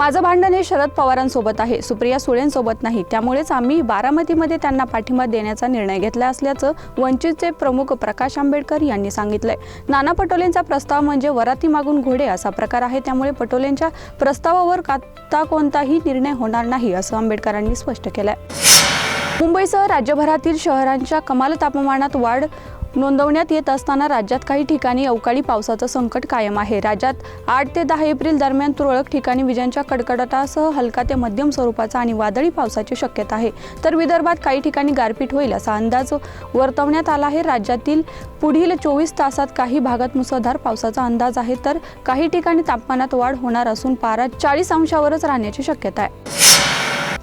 माझं भांडण हे शरद पवारांसोबत आहे. सुप्रिया सुळेंसोबत नाही. त्यामुळेच आम्ही बारामतीमध्ये त्यांना पाठिंबा देण्याचा निर्णय घेतला असल्याचं वंचितचे प्रमुख प्रकाश आंबेडकर यांनी सांगितलंय. नाना पटोलेंचा प्रस्ताव म्हणजे वराती मागून घोडे असा प्रकार आहे. त्यामुळे पटोलेंच्या प्रस्तावावर आता कोणताही निर्णय होणार नाही असं आंबेडकरांनी स्पष्ट केलंय. मुंबईसह राज्यभरातील शहरांच्या कमाल तापमानात वाढ नोंदवण्यात येत असताना राज्यात काही ठिकाणी अवकाळी पावसाचं संकट कायम आहे. राज्यात आठ ते दहा एप्रिल दरम्यान तुरळक ठिकाणी विजांच्या कडकडाटासह हलका ते मध्यम स्वरूपाचा आणि वादळी पावसाची शक्यता आहे. तर विदर्भात काही ठिकाणी गारपीट होईल असा अंदाज वर्तवण्यात आला आहे. राज्यातील पुढील चोवीस तासात काही भागात मुसळधार पावसाचा अंदाज आहे. तर काही ठिकाणी तापमानात वाढ होणार असून पारा चाळीस अंशावरच राहण्याची शक्यता आहे.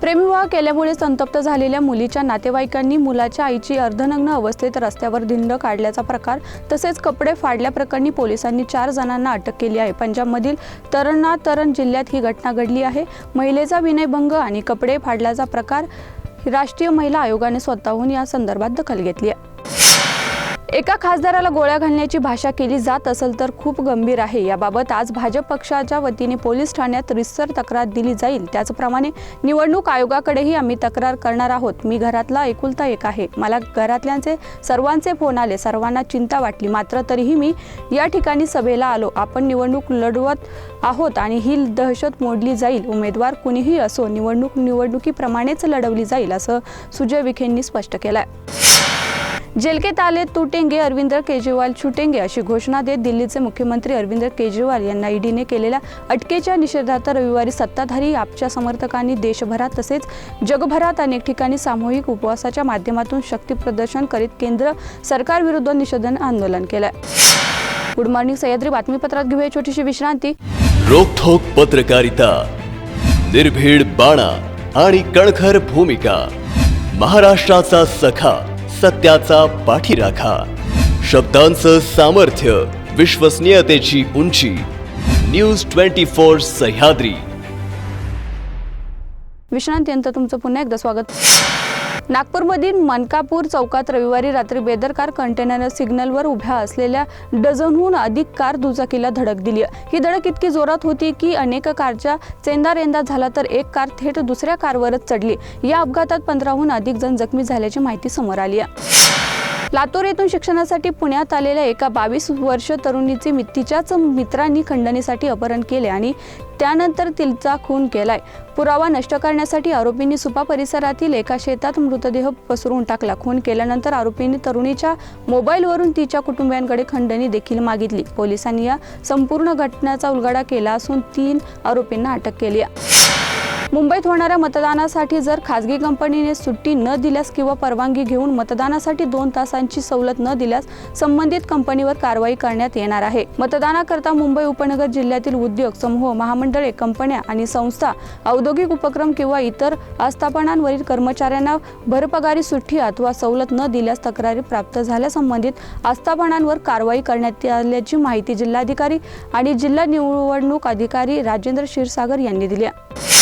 प्रेमविवाह केल्यामुळे संतप्त झालेल्या मुलीच्या नातेवाईकांनी मुलाच्या आईची अर्धनग्न अवस्थेत रस्त्यावर धिंड काढल्याचा प्रकार तसेच कपडे फाडल्याप्रकरणी पोलिसांनी चार जणांना अटक केली आहे. पंजाबमधील तरणा तरण जिल्ह्यात ही घटना घडली आहे. महिलेचा विनयभंग आणि कपडे फाडल्याचा प्रकार राष्ट्रीय महिला आयोगाने स्वतःहून या संदर्भात दखल घेतली आहे. एका खासदाराला गोळ्या घालण्याची भाषा केली जात असेल तर खूप गंभीर आहे. याबाबत आज भाजप पक्षाच्या वतीने पोलीस ठाण्यात रिसर तक्रार दिली जाईल. त्याचप्रमाणे निवडणूक आयोगाकडेही आम्ही तक्रार करणार आहोत. मी घरातला एकुलता एक आहे. मला घरातल्यांचे सर्वांचे फोन आले. सर्वांना चिंता वाटली. मात्र तरीही मी या ठिकाणी सभेला आलो. आपण निवडणूक लढवत आहोत आणि ही दहशत मोडली जाईल. उमेदवार कुणीही असो निवडणूक निवडणुकीप्रमाणेच लढवली जाईल असं सुजय विखेंनी स्पष्ट केलं जेल के ताले तुटेंगे अरविंद केजरीवाल छुटेंगे अशी घोषणा देत दिल्लीचे मुख्यमंत्री अरविंद केजरीवाल यांना ईडीने केलेल्या अटकेच्या निषेधार्थ रविवारी सत्ताधारी आपच्या समर्थकांनी देशभरात तसेच जगभरात अनेक ठिकाणी सामूहिक उपवासाच्या माध्यमातून शक्ती प्रदर्शन करीत केंद्र सरकारविरुद्ध निषेधन आंदोलन केलं गुड मॉर्निंग सह्याद्री बातमीपत्रात घेऊया छोटीशी विश्रांती. रोखोक पत्रकारिता निर्भीड बाणा आणि कणखर भूमिका महाराष्ट्राचा सखा. सत्याचा पाठीराखा. शब्दांचं सामर्थ्य विश्वसनीयतेची उंची. News twenty four Sahyadri. विश्रांतीनंतर तुमचं पुन्हा एकदा स्वागत. नागपूरमधील मनकापूर चौकात रविवारी रात्री बेदरकार कंटेनर सिग्नलवर उभ्या असलेल्या डझनहून अधिक कार दुचाकीला धडक दिली. ही धडक इतकी जोरात होती की अनेक कारच्या चेंदारेंदा झाला तर एक कार थेट दुसऱ्या कारवरच चढली. या अपघातात पंधराहून अधिक जण जखमी झाल्याची माहिती समोर आली आहे. लातूर येथून शिक्षणासाठी पुण्यात आलेल्या एका बावीस वर्ष तरुणीचे मी- तिच्याच मित्रांनी खंडणीसाठी अपहरण केले आणि त्यानंतर तिचा खून केलाय. पुरावा नष्ट करण्यासाठी आरोपींनी सुपा परिसरातील एका शेतात मृतदेह पसरून टाकला. खून केल्यानंतर आरोपींनी तरुणीच्या मोबाईलवरून तिच्या कुटुंबियांकडे खंडणी देखील मागितली. पोलिसांनी या संपूर्ण घटनेचा उलगडा केला असून तीन आरोपींना अटक केली आहे. मुंबईत होणाऱ्या मतदानासाठी जर खासगी कंपनीने सुट्टी न दिल्यास किंवा परवानगी घेऊन मतदानासाठी दोन तासांची सवलत न दिल्यास संबंधित कंपनीवर कारवाई करण्यात येणार आहे मतदानाकरता मुंबई उपनगर जिल्ह्यातील उद्योग समूह महामंडळे कंपन्या आणि संस्था औद्योगिक उपक्रम किंवा इतर आस्थापनांवरील कर्मचाऱ्यांना भरपगारी सुट्टी अथवा सवलत न दिल्यास तक्रारी प्राप्त झाल्या संबंधित आस्थापनांवर कारवाई करण्यात आल्याची माहिती जिल्हाधिकारी आणि जिल्हा निवडणूक अधिकारी राजेंद्र क्षीरसागर यांनी दिली आहे.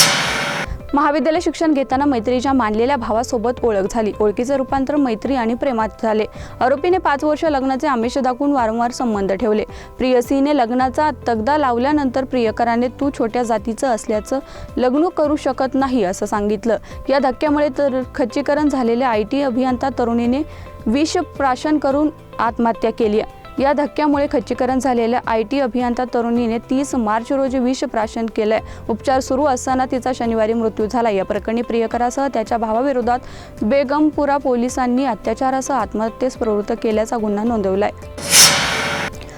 महाविद्यालय शिक्षण घेताना मैत्रीच्या मानलेल्या भावासोबत ओळख झाली. ओळखीचे रूपांतर मैत्री आणि प्रेमात झाले. आरोपीने पाच वर्ष लग्नाचे आमिष दाखवून वारंवार संबंध ठेवले. प्रियसीने लग्नाचा तगदा लावल्यानंतर प्रियकराने तू छोट्या जातीचं असल्याचं लग्न करू शकत नाही असं सांगितलं. या धक्क्यामुळे तर खच्चीकरण झालेल्या आय टी अभियंता तरुणीने विष प्राशन करून आत्महत्या केली या धक्क्यामुळे खच्चीकरण झालेल्या आय टी अभियंता तरुणीने तीस मार्च रोजी विष प्राशन केलंय. उपचार सुरू असताना तिचा शनिवारी मृत्यू झाला. या प्रकरणी प्रियकरासह त्याच्या भावाविरोधात बेगमपुरा पोलिसांनी अत्याचारासह आत्महत्येस प्रवृत्त केल्याचा गुन्हा नोंदवलाय.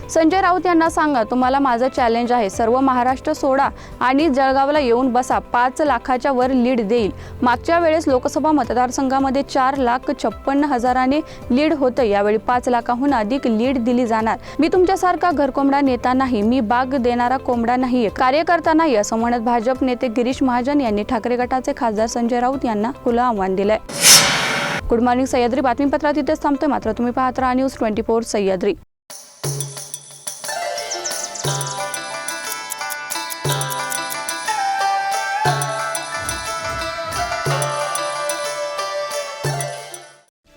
संजय राऊत यांना सांगा तुम्हाला माझं चॅलेंज आहे. सर्व महाराष्ट्र सोडा आणि जळगावला येऊन बसा. पाच लाखाच्या वर लीड देईल. मागच्या वेळेस लोकसभा मतदारसंघामध्ये चार लाख छप्पन्न हजाराने लीड होतं. यावेळी पाच लाखाहून अधिक लीड दिली जाणार. मी तुमच्यासारखा घरकोंबडा नेता नाही. मी बाग देणारा कोंबडा नाहीये. कार्यकर्ता नाही असं म्हणत भाजप नेते गिरीश महाजन यांनी ठाकरे गटाचे खासदार संजय राऊत यांना खुलं आव्हान दिलंय. Good morning Sahyadri. बातमीपत्रात इथेच थांबतोय. मात्र तुम्ही पाहत राहा न्यूज ट्वेंटी फोर सह्याद्री.